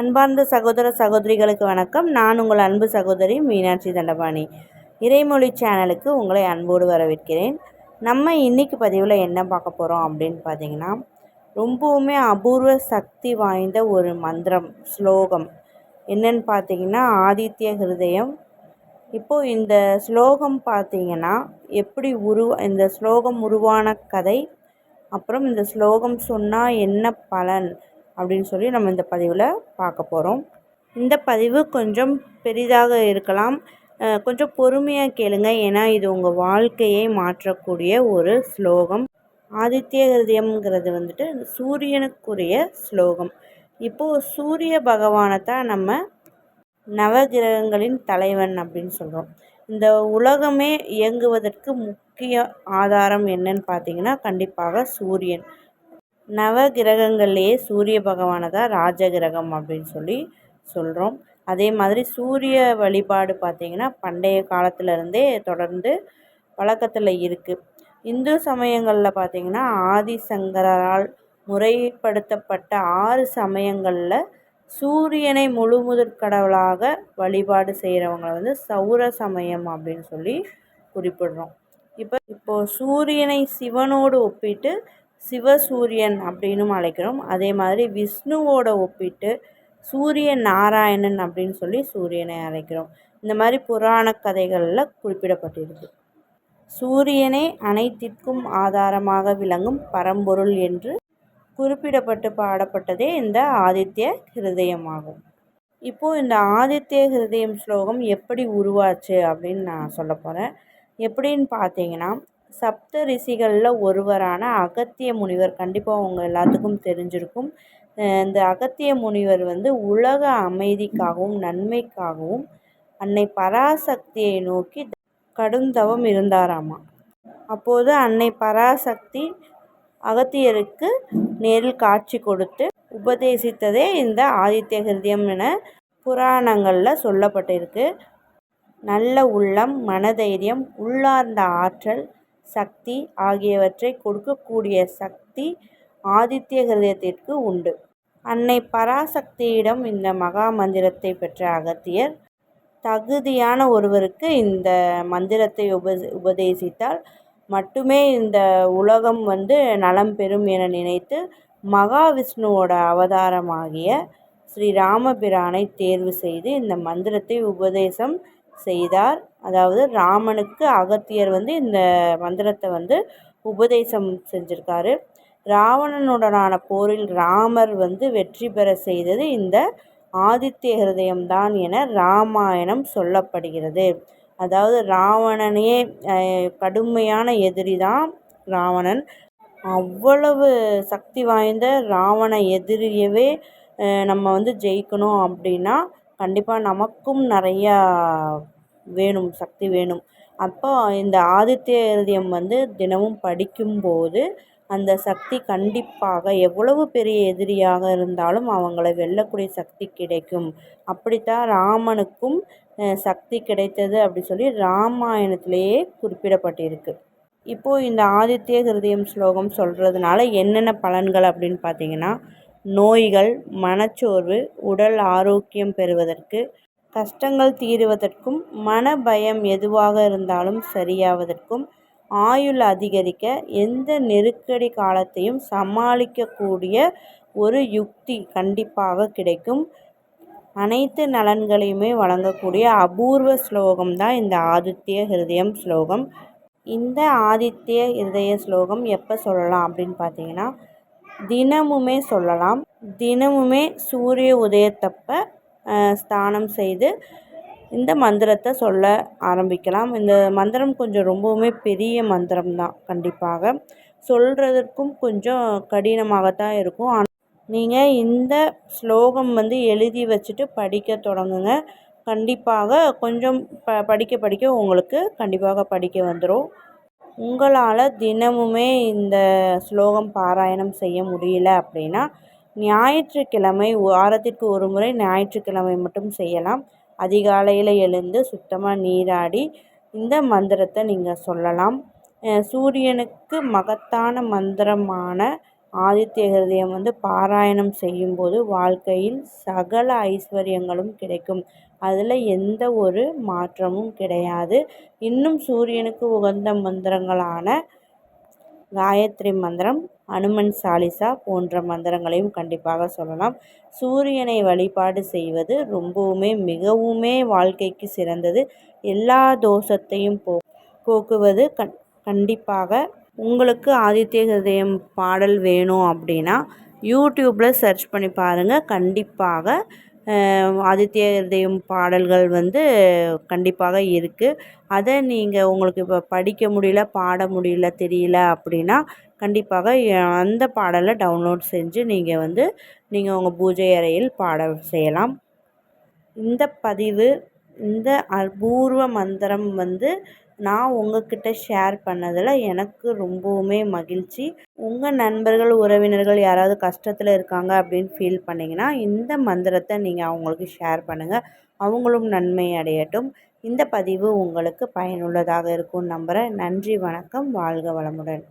அன்பார்ந்த சகோதர சகோதரிகளுக்கு வணக்கம். நான் உங்கள் அன்பு சகோதரி மீனாட்சி தண்டபாணி. இறைமொழி சேனலுக்கு உங்களை அன்போடு வரவேற்கிறேன். நம்ம இன்றைக்கி பதிவில் என்ன பார்க்க போகிறோம் அப்படின்னு பார்த்தீங்கன்னா ரொம்பவுமே அபூர்வ சக்தி வாய்ந்த ஒரு மந்திரம் ஸ்லோகம். என்னன்னு பார்த்தீங்கன்னா ஆதித்ய ஹிருதயம். இப்போது இந்த ஸ்லோகம் பார்த்தீங்கன்னா எப்படி உரு இந்த ஸ்லோகம் உருவான கதை அப்புறம் இந்த ஸ்லோகம் சொன்னால் என்ன பலன் அப்படின்னு சொல்லி நம்ம இந்த பதிவில் பார்க்க போகிறோம் இந்த பதிவு கொஞ்சம் பெரிதாக இருக்கலாம். கொஞ்சம் பொறுமையாக கேளுங்க. ஏன்னா இது உங்கள் வாழ்க்கையை மாற்றக்கூடிய ஒரு ஸ்லோகம். ஆதித்ய ஹிருதயம்ங்கிறது வந்துட்டு சூரியனுக்குரிய ஸ்லோகம். இப்போது சூரிய பகவானை தான் நம்ம நவகிரகங்களின் தலைவன் அப்படின்னு சொல்கிறோம் இந்த உலகமே இயங்குவதற்கு முக்கிய ஆதாரம் என்னன்னு பார்த்தீங்கன்னா கண்டிப்பாக சூரியன். நவ கிரகங்கள்லேயே சூரிய பகவானை தான் ராஜ கிரகம் அப்படின்னு சொல்லி சொல்கிறோம் அதே மாதிரி சூரிய வழிபாடு பார்த்திங்கன்னா பண்டைய காலத்துலேருந்தே தொடர்ந்து வழக்கத்தில் இருக்குது இந்து சமயங்களில் பார்த்திங்கன்னா ஆதிசங்கரால் முறைப்படுத்தப்பட்ட ஆறு சமயங்களில் சூரியனை முழுமுதற் கடவுளாக வழிபாடு செய்கிறவங்கள வந்து சௌர சமயம் அப்படின்னு சொல்லி குறிப்பிடுறோம். இப்போ இப்போது சூரியனை சிவனோடு ஒப்பிட்டு சிவசூரியன் அப்படின்னும் அழைக்கிறோம். அதே மாதிரி விஷ்ணுவோட ஒப்பிட்டு சூரிய நாராயணன் அப்படின்னு சொல்லி சூரியனை அழைக்கிறோம். இந்த மாதிரி புராண கதைகளில் குறிப்பிடப்பட்டிருக்கு. சூரியனே அனைத்திற்கும் ஆதாரமாக விளங்கும் பரம்பொருள் என்று குறிப்பிடப்பட்டு பாடப்பட்டதே இந்த ஆதித்ய ஹிருதயமாகும். இப்போது இந்த ஆதித்ய ஹிருதயம் ஸ்லோகம் எப்படி உருவாச்சு அப்படின்னு நான் சொல்ல போகிறேன் எப்படின்னு பார்த்தீங்கன்னா சப்த ரிஷிகளில் ஒருவரான அகத்திய முனிவர் கண்டிப்பாக அவங்க எல்லாத்துக்கும் தெரிஞ்சிருக்கும். இந்த அகத்திய முனிவர் வந்து உலக அமைதிக்காகவும் நன்மைக்காகவும் அன்னை பராசக்தியை நோக்கி கடுந்தவம் இருந்தாராமா? அப்போது அன்னை பராசக்தி அகத்தியருக்கு நேரில் காட்சி கொடுத்து உபதேசித்ததே இந்த ஆதித்ய ஹிருதயம் என புராணங்களில் சொல்லப்பட்டிருக்கு. நல்ல உள்ளம் மனதைரியம் உள்ளார்ந்த ஆற்றல் சக்தி ஆகியவற்றை கொடுக்கக்கூடிய சக்தி ஆதித்ய ஹிருதயத்திற்கு உண்டு. அன்னை பராசக்தியிடம் இந்த மகா மந்திரத்தை பெற்ற அகத்தியர் தகுதியான ஒருவருக்கு இந்த மந்திரத்தை உப உபதேசித்தால் மட்டுமே இந்த உலகம் வந்து நலம் பெறும் என நினைத்து மகாவிஷ்ணுவோட அவதாரமாகிய ஸ்ரீ ராமபிரானை தேர்வு செய்து இந்த மந்திரத்தை உபதேசம் செய்தார். அதாவது ராமனுக்கு அகத்தியர் வந்து இந்த மந்திரத்தை வந்து உபதேசம் செஞ்சுருக்காரு. ராவணனுடனான போரில் ராமர் வந்து வெற்றி பெற செய்தது இந்த ஆதித்ய ஹிருதயம்தான் என ராமாயணம் சொல்லப்படுகிறது. அதாவது ராவணனையே கடுமையான எதிரி தான் ராவணன். அவ்வளவு சக்தி வாய்ந்த ராவண எதிரியவே நம்ம வந்து ஜெயிக்கணும் அப்படின்னா கண்டிப்பாக நமக்கும் நிறையா வேணும் சக்தி வேணும். அப்போ இந்த ஆதித்ய ஹிருதயம் வந்து தினமும் படிக்கும்போது அந்த சக்தி கண்டிப்பாக எவ்வளவு பெரிய எதிரியாக இருந்தாலும் அவங்கள வெல்லக்கூடிய சக்தி கிடைக்கும். அப்படித்தான் ராமனுக்கும் சக்தி கிடைத்தது அப்படி சொல்லி ராமாயணத்திலேயே குறிப்பிடப்பட்டிருக்கு. இப்போது இந்த ஆதித்ய ஹிருதயம் ஸ்லோகம் சொல்கிறதுனால என்னென்ன பலன்கள் அப்படின்னு பார்த்தீங்கன்னா நோய்கள் மனச்சோர்வு உடல் ஆரோக்கியம் பெறுவதற்கு கஷ்டங்கள் தீருவதற்கும் மன பயம் எதுவாக இருந்தாலும் சரியாவதற்கும் ஆயுள் அதிகரிக்க எந்த நெருக்கடி காலத்தையும் சமாளிக்கக்கூடிய ஒரு யுக்தி கண்டிப்பாக கிடைக்கும். அனைத்து நலன்களையுமே வழங்கக்கூடிய அபூர்வ ஸ்லோகம் தான் இந்த ஆதித்ய ஹிருதயம் ஸ்லோகம். இந்த ஆதித்ய ஹிருதய ஸ்லோகம் எப்போ சொல்லலாம் அப்படின்னு பார்த்தீங்கன்னா தினமுமே சொல்லலாம். தினமுமே சூரிய உதயத்தப்போ ஸ்தானம் செய்து இந்த மந்திரத்தை சொல்ல ஆரம்பிக்கலாம். இந்த மந்திரம் கொஞ்சம் ரொம்பவுமே பெரிய மந்திரம் தான் கண்டிப்பாக. சொல்கிறதற்கும் கொஞ்சம் கடினமாகத்தான் இருக்கும். ஆனால் நீங்கள் இந்த ஸ்லோகம் வந்து எழுதி வச்சுட்டு படிக்க தொடங்குங்க. கண்டிப்பாக கொஞ்சம் ப படிக்க படிக்க உங்களுக்கு கண்டிப்பாக படிக்க வந்துடும் உங்களால் தினமுமே இந்த ஸ்லோகம் பாராயணம் செய்ய முடியல அப்படின்னா ஞாயிற்றுக்கிழமை வாரத்திற்கு ஒரு முறை ஞாயிற்றுக்கிழமை மட்டும் செய்யலாம். அதிகாலையில் எழுந்து சுத்தமாக நீராடி இந்த மந்திரத்தை நீங்கள் சொல்லலாம். சூரியனுக்கு மகத்தான மந்திரமான ஆதித்ய ஹிருதயம் வந்து பாராயணம் செய்யும்போது வாழ்க்கையில் சகல ஐஸ்வர்யங்களும் கிடைக்கும். அதில் எந்த ஒரு மாற்றமும் கிடையாது. இன்னும் சூரியனுக்கு உகந்த மந்திரங்களான காயத்ரி மந்திரம் அனுமன் சாலிசா போன்ற மந்திரங்களையும் கண்டிப்பாக சொல்லலாம். சூரியனை வழிபாடு செய்வது ரொம்பவுமே மிகவுமே வாழ்க்கைக்கு சிறந்தது. எல்லா தோஷத்தையும் போ போக்குவது கண் கண்டிப்பாக உங்களுக்கு ஆதித்ய ஹதயம் பாடல் வேணும் அப்படின்னா யூடியூப்பில் சர்ச் பண்ணி பாருங்கள் கண்டிப்பாக ஆதித்ய ஹிருதயம் பாடல்கள் வந்து கண்டிப்பாக இருக்குது அதை நீங்கள் உங்களுக்கு இப்போ படிக்க முடியல பாட முடியல தெரியல அப்படின்னா கண்டிப்பாக அந்த பாடலை டவுன்லோட் செஞ்சு நீங்கள் வந்து நீங்கள் உங்கள் பூஜை அறையில் பாட செய்யலாம். இந்த பதிவு இந்த அபூர்வ மந்திரம் வந்து நான் உங்கக்கிட்ட ஷேர் பண்ணதில் எனக்கு ரொம்பவுமே மகிழ்ச்சி. உங்கள் நண்பர்கள் உறவினர்கள் யாராவது கஷ்டத்தில் இருக்காங்க அப்படின்னு ஃபீல் பண்ணிங்கன்னா இந்த மந்திரத்தை நீங்கள் அவங்களுக்கு ஷேர் பண்ணுங்கள் அவங்களும் நன்மை அடையட்டும். இந்த பதிவு உங்களுக்கு பயனுள்ளதாக இருக்கும் நம்புகிறேன் நன்றி வணக்கம். வாழ்க வளமுடன்.